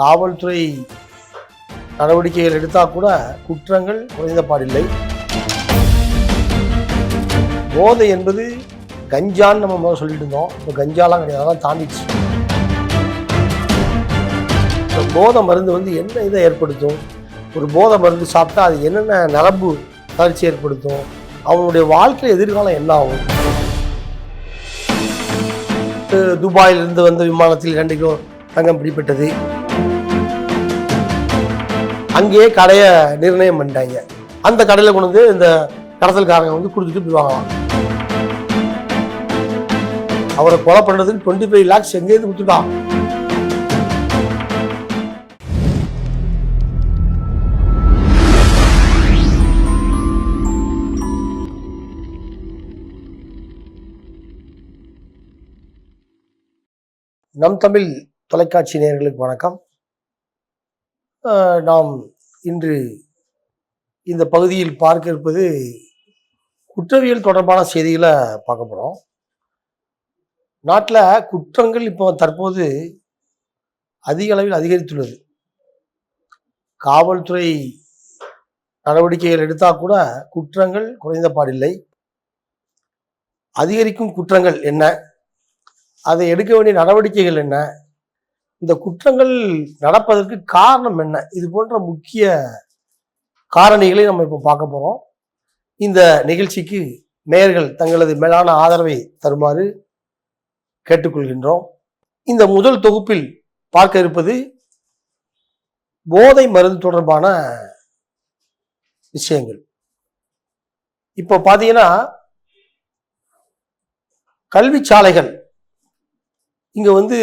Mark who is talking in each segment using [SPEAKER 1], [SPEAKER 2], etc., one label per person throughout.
[SPEAKER 1] காவல்துறை நடவடிக்கைகள் எடுத்தால் கூட குற்றங்கள் குறைந்த பாடில்லை. போதை என்பது கஞ்சான்னு நம்ம முதல்ல சொல்லிட்டு இருந்தோம். இப்போ கஞ்சாலாம் கிடையாது. அதெல்லாம் தாண்டிச்சு இந்த போதை மருந்து வந்து என்ன இதை ஏற்படுத்தும்? ஒரு போதை மருந்து சாப்பிட்டா அது என்னென்ன நரம்பு தளர்ச்சி ஏற்படுத்தும்? அவனுடைய வாழ்க்கை எதிர்காலம் என்ன ஆகும்? துபாயிலிருந்து வந்த விமானத்தில் இரண்டு கிலோ தங்கம் பிடிப்பட்டது அங்கேயே கடையை நிர்ணயம் பண்ணிட்டாங்க. அந்த கடையில் கொண்டு வந்து இந்த கடத்தல்காரங்க வந்து கொடுத்துட்டு போய் அவரை கொலை பண்ணுறதுக்கு டுவெண்ட்டி ஃபைவ் லேக்ஸ் எங்கேயிருந்து கொடுத்துட்டான் நம் தமிழ் தொலைக்காட்சி நேயர்களுக்கு வணக்கம். நாம் இன்று இந்த பகுதியில் பார்க்க இருப்பது குற்றவியல் தொடர்பான செய்திகளை பார்க்க போகிறோம் நாட்டில் குற்றங்கள் இப்போ தற்போது அதிக அளவில் அதிகரித்துள்ளது. காவல்துறை நடவடிக்கைகள் எடுத்தால் கூட குற்றங்கள் குறைந்த பாடில்லை. அதிகரிக்கும் குற்றங்கள் என்ன? அதை எடுக்க வேண்டிய நடவடிக்கைகள் என்ன? இந்த குற்றங்கள் நடப்பதற்கு காரணம் என்ன? இது போன்ற முக்கிய காரணிகளை நம்ம இப்போ பார்க்க போகிறோம் இந்த நிகழ்ச்சிக்கு நேர்கள் தங்களது மேலான ஆதரவை தருமாறு கேட்டுக்கொள்கின்றோம். இந்த முதல் தொகுப்பில் பார்க்க இருப்பது போதை மருந்து தொடர்பான விஷயங்கள். இப்போ பார்த்தீங்கன்னா கல்வி சாலைகள் இங்கே வந்து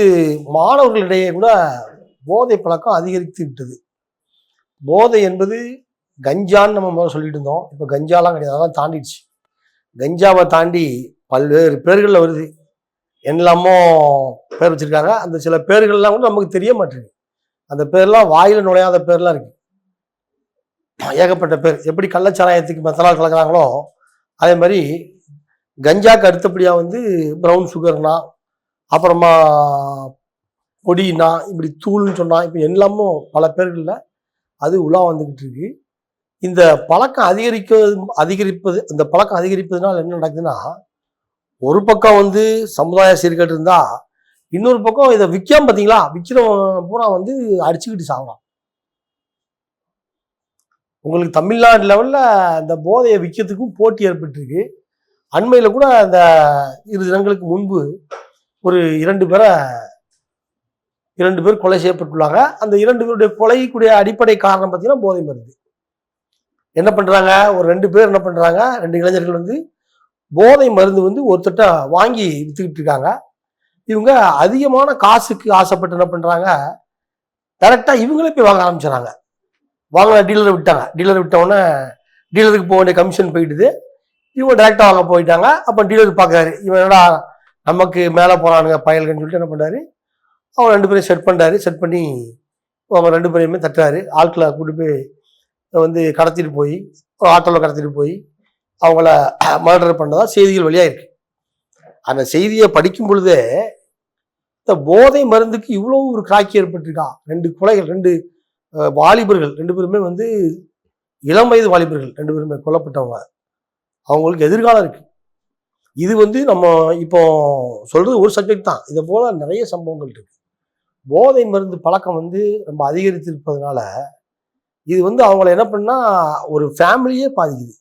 [SPEAKER 1] மாணவர்களிடையே கூட போதை பழக்கம் அதிகரித்து விட்டது. போதை என்பது கஞ்சான்னு நம்ம முதல்ல சொல்லிட்டு இருந்தோம். இப்போ கஞ்சாலாம் கிடையாது. அதெல்லாம் தாண்டிடுச்சு. கஞ்சாவை தாண்டி பல்வேறு பேர்களில் வருது. என்னெல்லாமோ பேர் வச்சுருக்காங்க. அந்த சில பேர்கள்லாம் கூட நமக்கு தெரிய மாட்டேங்குது. அந்த பேர்லாம் வாயில் நுழையாத பேர்லாம் இருக்குது ஏகப்பட்ட பேர். எப்படி கள்ளச்சாராயத்துக்கு மெத்தனால் கலக்கிறாங்களோ அதே மாதிரி கஞ்சாக்கு அடுத்தபடியாக வந்து ப்ரௌன் சுகர்னா அப்புறமா பொடினா இப்படி தூள்னு சொன்னால் இப்போ எல்லாமும் பல பேர்களில் அது உலா வந்துக்கிட்டு இருக்கு. இந்த பழக்கம் அதிகரிக்க அதிகரிப்பது இந்த பழக்கம் அதிகரிப்பதுனால என்ன நடக்குதுன்னா ஒரு பக்கம் வந்து சமுதாய சீர்கேடு இருந்தால் இன்னொரு பக்கம் இதை விற்காம பார்த்தீங்களா விற்கிறவன் பூரா வந்து அடிச்சுக்கிட்டு சாகலாம் உங்களுக்கு தமிழ்நாடு லெவலில் இந்த போதையை விற்கிறதுக்கும் போட்டி ஏற்பட்டுருக்கு. அண்மையில் கூட அந்த இரு தினங்களுக்கு முன்பு ஒரு இரண்டு பேரை இரண்டு பேர் கொலை செய்யப்பட்டுள்ளாங்க. அந்த இரண்டு பேருடைய கொலைக்குடைய அடிப்படை காரணம் பார்த்தீங்கன்னா போதை மருந்து. என்ன பண்ணுறாங்க ஒரு ரெண்டு பேர் என்ன பண்ணுறாங்க ரெண்டு இளைஞர்கள் வந்து போதை மருந்து வந்து ஒருத்தட்ட வாங்கி விற்றுக்கிட்டு இருக்காங்க. இவங்க அதிகமான காசுக்கு ஆசைப்பட்டு என்ன பண்ணுறாங்க டேரெக்டாக இவங்களே போய் வாங்க ஆரம்பிச்சிடறாங்க வாங்கின டீலரை விட்டாங்க. டீலர் விட்ட டீலருக்கு போக வேண்டிய கமிஷன் போயிடுது இவங்க டேரெக்டாக வாங்க போயிட்டாங்க. அப்போ டீலர் பார்க்கறாரு இவன் என்னடா நமக்கு மேலே போகிறானுங்க பயல்கன்னு சொல்லிட்டு என்ன பண்ணுறாரு அவர் ரெண்டு பேரையும் செட் பண்ணுறாரு செட் பண்ணி அவங்க ரெண்டு பேரையுமே தட்டுறாரு. ஆட்களை கூட்டு போய் வந்து கடத்திட்டு போய் ஒரு ஆட்டோவில் கடத்திட்டு போய் அவங்கள மர்டர் பண்ணதா செய்திகள் வழியாக இருக்கு அந்த செய்தியை படிக்கும் பொழுதே இந்த போதை மருந்துக்கு இவ்வளோ ஒரு கிராக்கி ஏற்பட்டிருக்கா? ரெண்டு கொலைகள் ரெண்டு வாலிபர்கள் ரெண்டு பேருமே வந்து இளம் வயது வாலிபர்கள் ரெண்டு பேருமே கொல்லப்பட்டவங்க. அவங்களுக்கு எதிர்காலம் இருக்குது இது வந்து நம்ம இப்போ சொல்றது ஒரு சப்ஜெக்ட் தான். இதை போல நிறைய சம்பவங்கள் இருக்கு. போதை மருந்து பழக்கம் வந்து ரொம்ப அதிகரித்திருப்பதனால இது வந்து அவங்கள என்ன பண்ணால் ஒரு ஃபேமிலியே பாதிக்குது.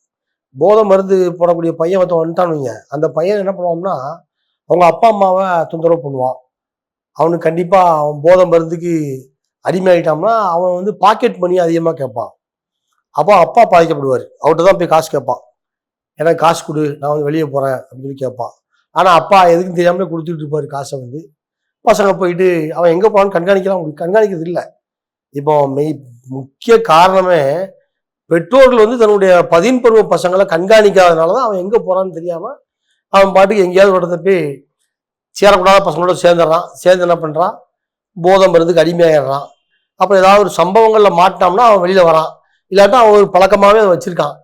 [SPEAKER 1] போதை மருந்து போடக்கூடிய பையன் ஒருத்தன் வந்துட்டானுங்க அந்த பையன் என்ன பண்ணுவான்னா அவங்க அப்பா அம்மாவை தொந்தரவு பண்ணுவான். அவனுக்கு கண்டிப்பாக அவன் போதை மருந்துக்கு அடிமையாயிட்டான்னா அவன் வந்து பாக்கெட் மணி அதிகமாக கேட்பான். அப்போ அப்பா பாதிக்கப்படுவார். அவர்கிட்ட தான் போய் காசு கேட்பான். எனக்கு காசு கொடு நான் வந்து வெளியே போகிறேன் அப்படின்னு சொல்லி கேட்பான். ஆனால் அப்பா எதுக்கும் தெரியாமலே கொடுத்துட்டு இருப்பார் காசை வந்து. பசங்க போயிட்டு அவன் எங்கே போனான்னு கண்காணிக்கலாம் அவங்களுக்கு கண்காணிக்கிறது இல்லை. இப்போ மெய் முக்கிய காரணமே பெற்றோர்கள் வந்து தன்னுடைய பதின் பருவ பசங்களை கண்காணிக்காதனால தான் அவன் எங்கே போகிறான்னு தெரியாமல் அவன் பாட்டுக்கு எங்கேயாவது ஒரு போய் சேரக்கூடாத பசங்களோட சேர்ந்துடுறான். சேர்ந்து என்ன பண்ணுறான் போதை மருந்துக்கு அடிமையாகிடுறான் அப்புறம் ஏதாவது ஒரு சம்பவங்களில் மாட்டினோம்னா அவன் வெளியில் வரான். இல்லாட்டா அவன் ஒரு பழக்கமாகவே அதை வச்சுருக்கான்.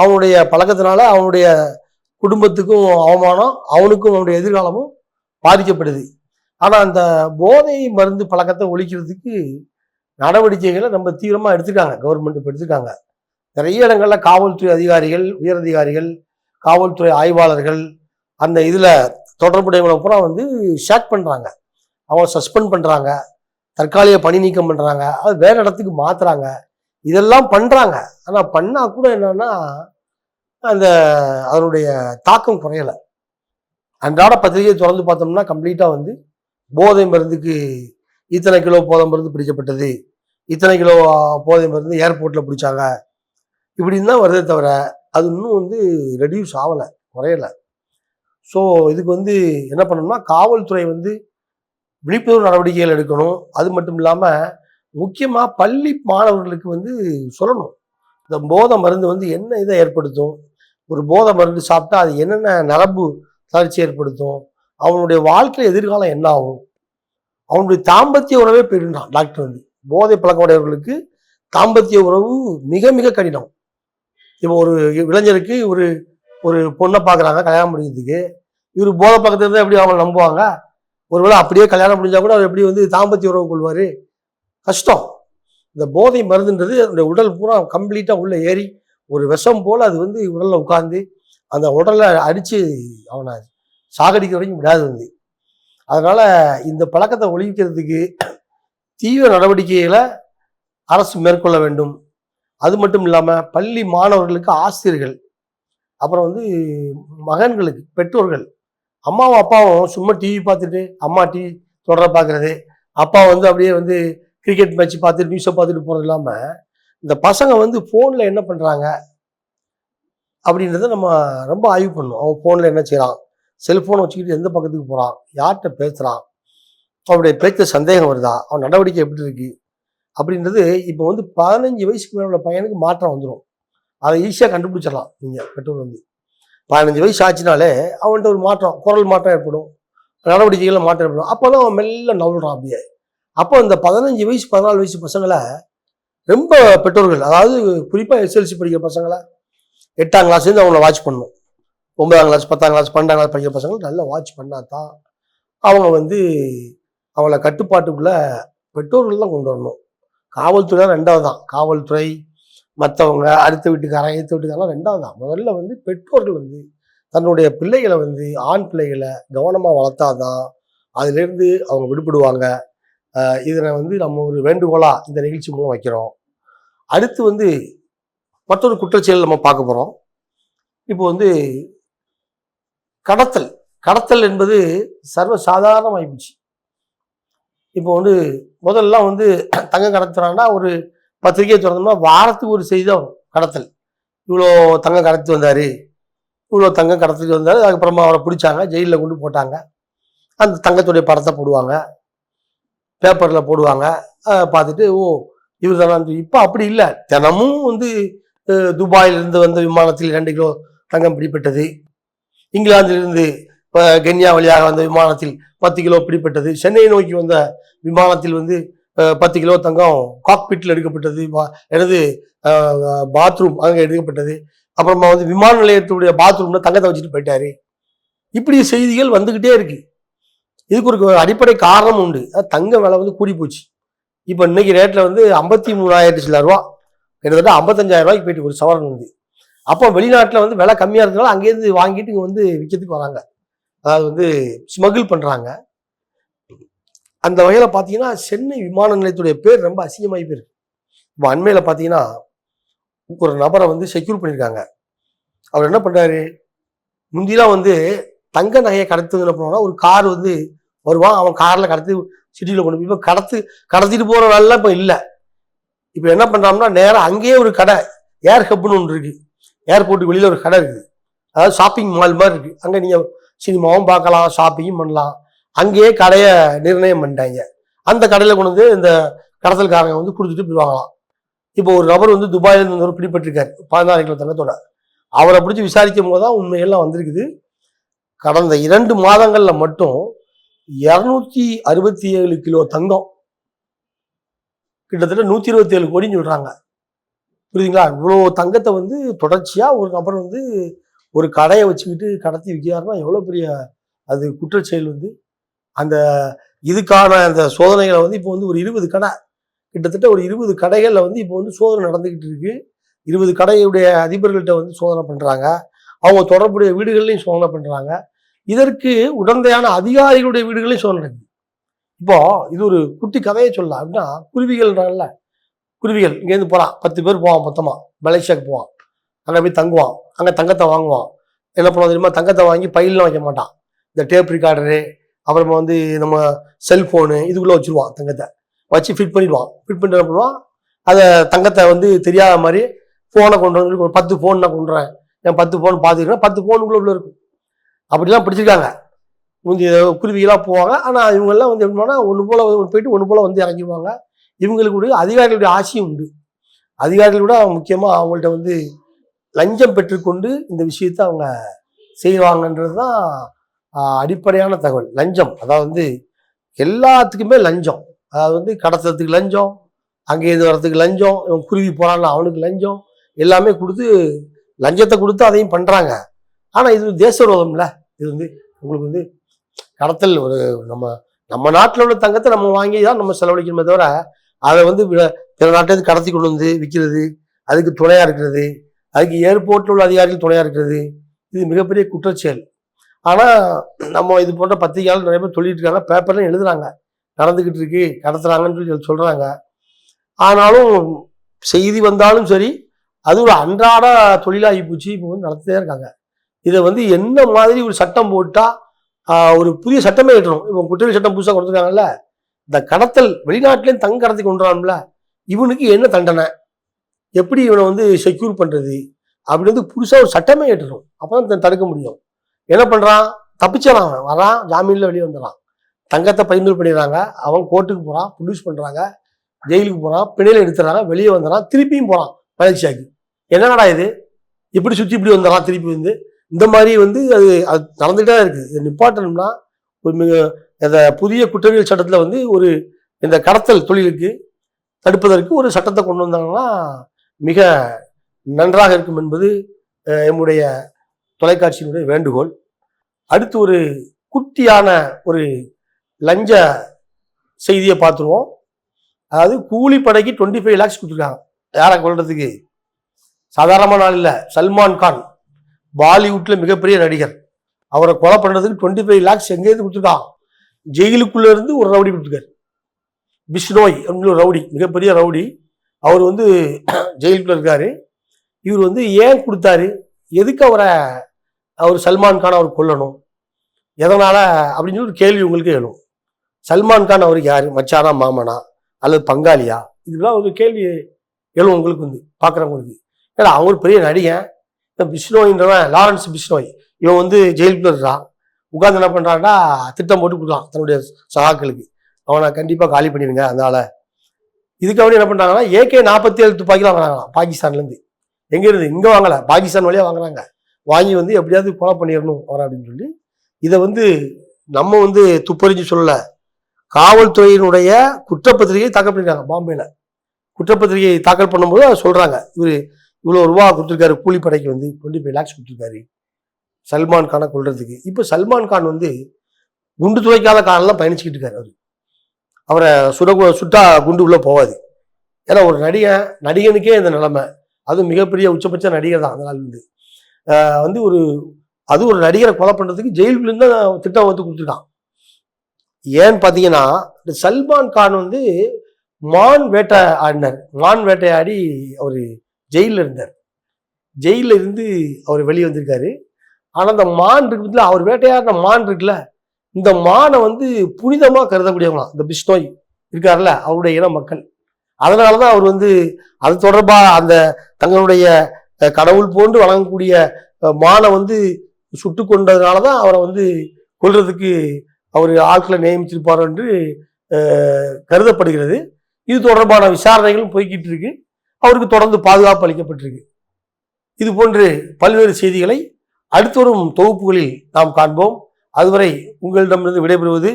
[SPEAKER 1] அவனுடைய பழக்கத்தினால அவனுடைய குடும்பத்துக்கும் அவமானம் அவனுக்கும் அவனுடைய எதிர்காலமும் பாதிக்கப்படுது. ஆனால் அந்த போதை மருந்து பழக்கத்தை ஒழிக்கிறதுக்கு நடவடிக்கைகளை நம்ம தீவிரமாக எடுத்துருக்காங்க கவர்மெண்ட் இப்போ எடுத்துருக்காங்க. நிறைய இடங்களில் காவல்துறை அதிகாரிகள் உயரதிகாரிகள் காவல்துறை ஆய்வாளர்கள் அந்த இதில் தொடர்புடையவங்களை பூரா வந்து ஷேக் பண்ணுறாங்க அவங்க சஸ்பெண்ட் பண்ணுறாங்க தற்காலிக பணி நீக்கம் பண்ணுறாங்க அது வேற இடத்துக்கு மாற்றுறாங்க இதெல்லாம் பண்ணுறாங்க ஆனால் பண்ணால் கூட என்னன்னா அந்த அதனுடைய தாக்கம் குறையலை. அன்றாட பத்திரிகையை திறந்து பார்த்தோம்னா கம்ப்ளீட்டாக வந்து போதை மருந்துக்கு இத்தனை கிலோ போதை மருந்து பிடிக்கப்பட்டது இத்தனை கிலோ போதை மருந்து ஏர்போர்ட்டில் பிடிச்சாங்க இப்படின்னு தான் வருதே தவிர அது இன்னும் வந்து ரெடியூஸ் ஆகலை குறையலை. ஸோ இதுக்கு வந்து என்ன பண்ணணும்னா காவல்துறை வந்து விழிப்புணர்வு நடவடிக்கைகள் எடுக்கணும். அது மட்டும் இல்லாமல் முக்கியமாக பள்ளி மாணவர்களுக்கு வந்து சொல்லணும். இந்த போதை மருந்து வந்து என்ன இதை ஏற்படுத்தும்? ஒரு போதை மருந்து சாப்பிட்டா அது என்னென்ன நரம்பு தளர்ச்சி ஏற்படுத்தும்? அவனுடைய வாழ்க்கையில் எதிர்காலம் என்ன ஆகும்? அவனுடைய தாம்பத்திய உறவே போயிடுறான் டாக்டர் வந்து. போதை பழக்கமுடையவர்களுக்கு தாம்பத்திய உறவு மிக மிக கடினம். இப்போ ஒரு இளைஞருக்கு ஒரு ஒரு பொண்ணை பார்க்குறாங்க கல்யாணம் முடிக்கிறதுக்கு. இவர் போதை பக்கத்துல இருந்தால் எப்படி அவங்க நம்புவாங்க? ஒருவேளை அப்படியே கல்யாணம் முடிஞ்சால் கூட அவர் எப்படி வந்து தாம்பத்திய உறவு கொள்வார்? கஷ்டம். இந்த போதை மருந்துன்றது அந்த உடல் பூரா கம்ப்ளீட்டாக உள்ளே ஏறி ஒரு விஷம் போல் அது வந்து உடலில் உட்காந்து அந்த உடலை அடித்து அவனை சாகடிக்கிற வரைக்கும் விடாது வந்து. அதனால் இந்த பழக்கத்தை ஒழிக்கிறதுக்கு தீவிர நடவடிக்கைகளை அரசு மேற்கொள்ள வேண்டும். அது மட்டும் இல்லாமல் பள்ளி மாணவர்களுக்கு ஆசிரியர்கள் அப்புறம் வந்து மகன்களுக்கு பெற்றோர்கள் அம்மாவும் அப்பாவும் சும்மா டிவி பார்த்துட்டு அம்மா டிவி தொடர பார்க்குறது அப்பா வந்து அப்படியே வந்து கிரிக்கெட் மேட்ச் பார்த்துட்டு நியூஸை பார்த்துட்டு போகிறது இல்லாமல் இந்த பசங்க வந்து ஃபோனில் என்ன பண்ணுறாங்க அப்படின்றத நம்ம ரொம்ப ஆய்வு பண்ணணும். அவன் ஃபோனில் என்ன செய்கிறான் செல்ஃபோனை வச்சுக்கிட்டு எந்த பக்கத்துக்கு போகிறான் யார்கிட்ட பேசுகிறான் அவனுடைய பேச்ச சந்தேகம் வருதா? அவன் நடவடிக்கை எப்படி இருக்குது அப்படின்றது இப்போ வந்து பதினஞ்சு வயசுக்கு மேலே உள்ள பையனுக்கு மாற்றம் வந்துடும் அதை ஈஸியாக கண்டுபிடிச்சிடலாம் நீங்கள் பெற்றோர் வந்து. பதினஞ்சு வயசு ஆச்சுனாலே அவன்கிட்ட ஒரு மாற்றம் குரல் மாற்றம் ஏற்படும். நடவடிக்கைகளில் மாற்றம் ஏற்படும். அப்போ தான் அவன் மெல்ல நவல்றான் அப்படியே. அப்போ இந்த பதினஞ்சு வயசு பதினாலு வயசு பசங்களை ரொம்ப பெற்றோர்கள் அதாவது குறிப்பாக எஸ்எல்சி படிக்கிற பசங்களை எட்டாம் கிளாஸ்லேருந்து அவங்கள வாட்ச் பண்ணணும். ஒன்பதாம் கிளாஸ் பத்தாம் கிளாஸ் பன்னெண்டாம் கிளாஸ் படிக்கிற பசங்களை நல்லா வாட்ச் பண்ணால் தான் அவங்க வந்து அவங்கள கட்டுப்பாட்டுக்குள்ளே பெற்றோர்கள் தான் கொண்டு வரணும். காவல்துறை ரெண்டாவது தான் காவல்துறை மற்றவங்க அடுத்த வீட்டுக்காரன் அடுத்த வீட்டுக்காரன் ரெண்டாவது தான் முதல்ல வந்து பெற்றோர்கள் வந்து தன்னுடைய பிள்ளைகளை வந்து ஆண் பிள்ளைகளை கவனமாக வளர்த்தாதான் அதுலேருந்து அவங்க விடுபடுவாங்க. இதனை வந்து நம்ம ஒரு வேண்டுகோளாக இந்த நிகழ்ச்சி மூலம் வைக்கிறோம். அடுத்து வந்து மற்றொரு குற்றச்செயல் நம்ம பார்க்க போகிறோம் இப்போ வந்து கடத்தல். கடத்தல் என்பது சர்வ சாதாரணமாயிடுச்சு இப்போ வந்து முதல்லாம் வந்து தங்கம் கடத்துறாங்கன்னா ஒரு பத்திரிகையை திறந்தோம்னா வாரத்துக்கு ஒரு செய்தி தான் கடத்தல். இவ்வளோ தங்கம் கடத்தி வந்தார். இவ்வளோ தங்கம் கடத்திட்டு வந்தார். அதுக்கப்புறமா அவரை பிடிச்சாங்க ஜெயிலில் கொண்டு போட்டாங்க. அந்த தங்கத்துடைய படத்தை போடுவாங்க. பேப்பரில் போடுவாங்க. பார்த்துட்டு ஓ இவர் தானே இப்போ அப்படி இல்லை. தினமும் வந்து துபாயிலிருந்து வந்த விமானத்தில் ரெண்டு கிலோ தங்கம் பிடிப்பட்டது இங்கிலாந்திலிருந்து இப்போ கென்யா வழியாக வந்த விமானத்தில் பத்து கிலோ பிடிப்பட்டது சென்னை நோக்கி வந்த விமானத்தில் வந்து பத்து கிலோ தங்கம் காக்பிட்டில் எடுக்கப்பட்டது. எனது பாத்ரூம் அங்கே எடுக்கப்பட்டது. அப்புறமா வந்து விமான நிலையத்துடைய பாத்ரூம்ல தங்கத்தை வச்சுட்டு போயிட்டாரு. இப்படி செய்திகள் வந்துக்கிட்டே இருக்குது இதுக்கு ஒரு அடிப்படை காரணம் உண்டு. தங்க விலை வந்து கூடி போச்சு. இப்போ இன்னைக்கு ரேட்டில் வந்து ஐம்பத்தி மூணாயிரத்து சில ரூபா. கிட்டத்தட்ட ஐம்பத்தஞ்சாயிரம் ரூபாய்க்கு போயிட்டு ஒரு சவரன் வந்து. அப்போ வெளிநாட்டில் வந்து விலை கம்மியாக இருக்கிறனால அங்கேருந்து வாங்கிட்டு இங்கே வந்து விற்கிறதுக்கு வராங்க. அதாவது வந்து ஸ்மகிள் பண்ணுறாங்க அந்த வகையில் பார்த்தீங்கன்னா சென்னை விமான நிலையத்துடைய பேர் ரொம்ப அசிங்கமாகி போயிருக்கு. இப்போ அண்மையில் பார்த்தீங்கன்னா ஒரு நபரை வந்து செக்யூர் பண்ணியிருக்காங்க. அவர் என்ன பண்ணுறாரு முந்திலாம் வந்து தங்க நகையை கடத்துன்னு போனோம்னா ஒரு கார் வந்து வருவான் அவன் காரில் கடத்தி சிட்டியில் கொண்டு போய் இப்போ கடத்து கடத்திட்டு போகிற வேலைலாம் இப்போ இல்லை. இப்போ என்ன பண்ணுறாங்கன்னா நேராக அங்கேயே ஒரு கடை ஏர் ஹப்னு ஒன்று இருக்குது ஏர்போர்ட்டுக்கு வெளியில் ஒரு கடை இருக்குது அதாவது ஷாப்பிங் மால் மாதிரி இருக்குது அங்கே நீங்கள் சினிமாவும் பார்க்கலாம் ஷாப்பிங்கும் பண்ணலாம். அங்கேயே கடையை நிர்ணயம் பண்ணிட்டாங்க. அந்த கடையில் கொண்டு வந்து இந்த கடத்தல்காரங்க வந்து கொடுத்துட்டு போயிடுவாங்களாம். இப்போ ஒரு நபர் வந்து துபாயிலேருந்து வந்து ஒரு பிடிபட்டிருக்காரு. பதினாறு கிலோ தங்கத்தோட. அவரை பிடிச்சி விசாரிக்கும் போது தான் உண்மையெல்லாம் வந்திருக்குது. கடந்த இரண்டு மாதங்களில் மட்டும் இரநூத்தி அறுபத்தி ஏழு கிலோ தங்கம். கிட்டத்தட்ட நூத்தி இருபத்தி ஏழு கோடின்னு சொல்றாங்க. புரியுதுங்களா? இவ்வளோ தங்கத்தை வந்து தொடர்ச்சியா ஒரு நபர் வந்து ஒரு கடையை வச்சுக்கிட்டு கடத்தி விற்கிறாருன்னா எவ்வளோ பெரிய அது குற்றச்செயல் வந்து? அந்த இதுக்கான அந்த சோதனைகளை வந்து இப்போ வந்து ஒரு இருபது கடை. கிட்டத்தட்ட ஒரு இருபது கடைகளில் வந்து இப்போ வந்து சோதனை நடந்துக்கிட்டு இருக்கு. இருபது கடையுடைய அதிபர்கள்ட்ட வந்து சோதனை பண்ணுறாங்க அவங்க தொடர்புடைய வீடுகள்லையும் சோதனை பண்ணுறாங்க இதற்கு உடந்தையான அதிகாரிகளுடைய வீடுகளையும் சோதனை. நடக்குது இப்போ இது ஒரு குட்டி கதையை சொல்லலாம். அப்படின்னா குருவிகள்ன்றாங்கல்ல குருவிகள் இங்கேருந்து போகிறான் பத்து பேர் போவான் மொத்தமாக மலேசியாவுக்கு போவான். அங்கே போய் தங்குவான். அங்கே தங்கத்தை வாங்குவான். என்ன பண்ணுவோம் தெரியுமா? தங்கத்தை வாங்கி பையிலாம் வைக்க மாட்டான். இந்த டேப் ரிகார்டரு அப்புறமா வந்து நம்ம செல்ஃபோனு இதுக்குள்ளே வச்சுருவான் தங்கத்தை. வச்சு ஃபிட் பண்ணிடுவான். ஃபிட் பண்ணிட்டு என்ன பண்ணுவான்? அதை தங்கத்தை வந்து தெரியாத மாதிரி ஃபோனை கொண்டு வந்து பத்து ஃபோன் நான் கொண்டுறேன். என் பத்து ஃபோன் பார்த்துக்கிறேன் பத்து ஃபோனுக்குள்ள இருக்கும். அப்படிலாம் பிடிச்சிருக்காங்க. முந்தி குருவிகளாக போவாங்க. ஆனால் இவங்கெல்லாம் வந்து எப்படின்னா ஒன்று போல் போயிட்டு ஒன்று போல் வந்து இறங்கிடுவாங்க. இவங்களுக்கு கூட அதிகாரிகளுடைய ஆசையும் உண்டு. அதிகாரிகள் கூட முக்கியமாக அவங்கள்ட்ட வந்து லஞ்சம் பெற்றுக்கொண்டு இந்த விஷயத்தை அவங்க செய்வாங்கன்றது தான் அடிப்படையான தகவல். லஞ்சம். அதாவது வந்து எல்லாத்துக்குமே லஞ்சம். அதாவது வந்து கடத்துறதுக்கு லஞ்சம் அங்கேருந்து வர்றதுக்கு லஞ்சம் இவன் குருவி போறான்ல அவனுக்கு லஞ்சம் எல்லாமே கொடுத்து லஞ்சத்தை கொடுத்து அதையும் பண்ணுறாங்க ஆனால் இது தேச விரோதம்ல. இது வந்து உங்களுக்கு வந்து கடத்தல் ஒரு நம்ம நம்ம நாட்டில் உள்ள தங்கத்தை நம்ம வாங்கி தான் நம்ம செலவழிக்கணுமே தவிர அதை வந்து பிற நாட்டிலேருந்து கடத்தி கொண்டு வந்து விற்கிறது அதுக்கு துணையாக இருக்கிறது அதுக்கு ஏர்போர்ட்டில் உள்ள அதிகாரிகள் துணையாக இருக்கிறது இது மிகப்பெரிய குற்றச்செயல். ஆனால் நம்ம இது போன்ற பத்திரிகையாளர் நிறைய பேர் சொல்லிட்டு இருக்காங்க பேப்பர்ல எழுதுறாங்க நடந்துக்கிட்டு இருக்கு கடத்துறாங்கன்னு சொல்லி சொல்கிறாங்க ஆனாலும் செய்தி வந்தாலும் சரி அது ஒரு அன்றாட தொழிலாகி போச்சு இப்போ வந்து நடத்திட்டே இருக்காங்க. இதை வந்து என்ன மாதிரி ஒரு சட்டம் போட்டால் ஒரு புதிய சட்டமே ஏற்றணும் இப்போ குற்றவியல் சட்டம் புதுசாக கொடுத்துருக்காங்கல்ல இந்த கடத்தல் வெளிநாட்டிலேயும் தங்க கடத்தி கொண்டு வரான்ல இவனுக்கு என்ன தண்டனை? எப்படி இவனை வந்து செக்யூர் பண்ணுறது அப்படி வந்து புதுசாக ஒரு சட்டமே ஏற்றணும் அப்பதான் தடுக்க முடியும். என்ன பண்ணுறான் தப்பிச்சான் அவன். வரான் ஜாமீனில் வெளியே வந்துடுறான். தங்கத்தை பறிமுதல் பண்ணிடுறாங்க. அவன் கோர்ட்டுக்கு போகிறான் ப்ரொடியூஸ் பண்ணுறாங்க ஜெயிலுக்கு போகிறான் பிணையில் எடுத்துறாங்க வெளியே வந்துடுறான் திருப்பியும் போகிறான் பயிற்சியாக்கி என்னடா இது? இப்படி சுற்றி இப்படி வந்துடுறான் திருப்பி வந்து. இந்த மாதிரி வந்து அது அது நடந்துகிட்டே தான் இருக்குது இது நிப்பாட்டணும்னா ஒரு மிக இந்த புதிய குற்றவியல் சட்டத்தில் வந்து ஒரு இந்த கடத்தல் தொழிலுக்கு தடுப்பதற்கு ஒரு சட்டத்தை கொண்டு வந்தாங்கன்னா மிக நன்றாக இருக்கும் என்பது எம்முடைய தொலைக்காட்சியினுடைய வேண்டுகோள். அடுத்து ஒரு குட்டியான ஒரு லஞ்ச செய்தியை பார்த்துருவோம். அதாவது கூலிப்படைக்கு டுவெண்ட்டி ஃபைவ் லேக்ஸ் கொடுத்துருக்காங்க. யாரை கொள்றதுக்கு சாதாரணமான ஆள் இல்லை. சல்மான் கான். பாலிவுட்ல மிகப்பெரிய நடிகர். அவரை கொலை பண்ணுறதுக்கு டுவெண்ட்டி ஃபைவ் லேக்ஸ் எங்கேருந்து கொடுத்துருக்கான் ஜெயிலுக்குள்ளே இருந்து ஒரு ரவுடி கொடுத்துருக்காரு. பிஷ்னோய் அப்படின்னு ஒரு ரவுடி மிகப்பெரிய ரவுடி. அவர் வந்து ஜெயிலுக்குள்ளே இருக்காரு. இவர் வந்து ஏன் கொடுத்தாரு? எதுக்கு அவரை அவர் சல்மான் கான் அவர் கொல்லணும்? எதனால்? அப்படின்னு சொல்லி ஒரு கேள்வி உங்களுக்கு எழும். சல்மான் கான் அவருக்கு யார்? மச்சானா மாமனா? அல்லது பங்காளியா? இதெல்லாம் ஒரு கேள்வி எழும் உங்களுக்கு வந்து பார்க்குறவங்களுக்கு. ஏன்னா அவர் ஒரு பெரிய நடிகன். இந்த பிஷ்னோயின்றவன் லாரன்ஸ் பிஷ்னோய் இவன் வந்து ஜெயிலுக்குள்ள இருக்கான் உட்காந்து என்ன பண்ணுறான்னா திட்டம் போட்டு கொடுக்கலாம் தன்னுடைய சகாக்களுக்கு. அவனை கண்டிப்பாக காலி பண்ணிடுங்க அதனால. இதுக்கு என்ன பண்ணுறாங்கன்னா ஏகே நாற்பத்தி ஏழு துப்பாக்கிலாம் வாங்குறாங்களாம் பாகிஸ்தான்லேருந்து. எங்கேருந்து இங்கே வாங்கலை பாகிஸ்தான் வழியாக வாங்குறாங்க. வாங்கி வந்து எப்படியாவது கொலை பண்ணிடணும் அவரை அப்படின்னு சொல்லி. இதை வந்து நம்ம வந்து துப்பறிஞ்சு சொல்லலை. காவல்துறையினுடைய குற்றப்பத்திரிகையை தாக்கல் பண்ணிருக்காங்க பாம்பேயில் குற்றப்பத்திரிகையை தாக்கல் பண்ணும்போது சொல்கிறாங்க இவர் இவ்வளோ ரூபா கொடுத்துருக்காரு கூலிப்படைக்கு வந்து டுவெண்ட்டி ஃபைவ் லேக்ஸ் கொடுத்துருக்காரு. சல்மான் கானை கொள்றதுக்கு இப்போ சல்மான் கான் வந்து குண்டு துளைக்காத காலெல்லாம் பயணிச்சுக்கிட்டு இருக்காரு அவர். அவரை சுட சுட்டா குண்டு உள்ளே போகாது ஏன்னா ஒரு நடிகன் நடிகனுக்கே இந்த நிலைமை. அதுவும் மிகப்பெரிய உச்சபட்ச நடிகர் தான் அதனால இருந்து. வந்து ஒரு அது ஒரு நடிகரை கொலை பண்ணுறதுக்கு ஜெயிலுக்குள்ள தான் திட்டம் வந்து கொடுத்துருக்கான். ஏன்னு பார்த்தீங்கன்னா இந்த சல்மான் கான் வந்து மான் வேட்டை ஆடினார். மான் வேட்டையாடி அவர் ஜெயிலில் இருந்தார். ஜெயிலில் இருந்து அவர் வெளியே வந்திருக்காரு. ஆனால் அந்த மான் இருக்குதுல அவர் வேட்டையாடின மான் இருக்குல்ல இந்த மானை வந்து புனிதமாக கருதக்கூடியவங்களாம் இந்த பிஷ்ணோய் இருக்கார்ல அவருடைய இன மக்கள். அதனால தான் அவர் வந்து அது தொடர்பாக அந்த தங்களுடைய கடவுள் போன்று வழங்கக்கூடிய மானை வந்து சுட்டு கொண்டதுனால தான் அவரை வந்து கொள்றதுக்கு அவர் ஆட்களை நியமிச்சிருப்பார் என்று கருதப்படுகிறது. இது தொடர்பான விசாரணைகளும் போய்கிட்டு இருக்கு. அவருக்கு தொடர்ந்து பாதுகாப்பு அளிக்கப்பட்டிருக்கு. இது போன்று பல்வேறு செய்திகளை அடுத்து வரும் தொகுப்புகளில் நாம் காண்போம். அதுவரை உங்களிடமிருந்து விடைபெறுவது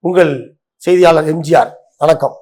[SPEAKER 1] உங்கள் செய்தியாளர் எம்ஜிஆர். வணக்கம்.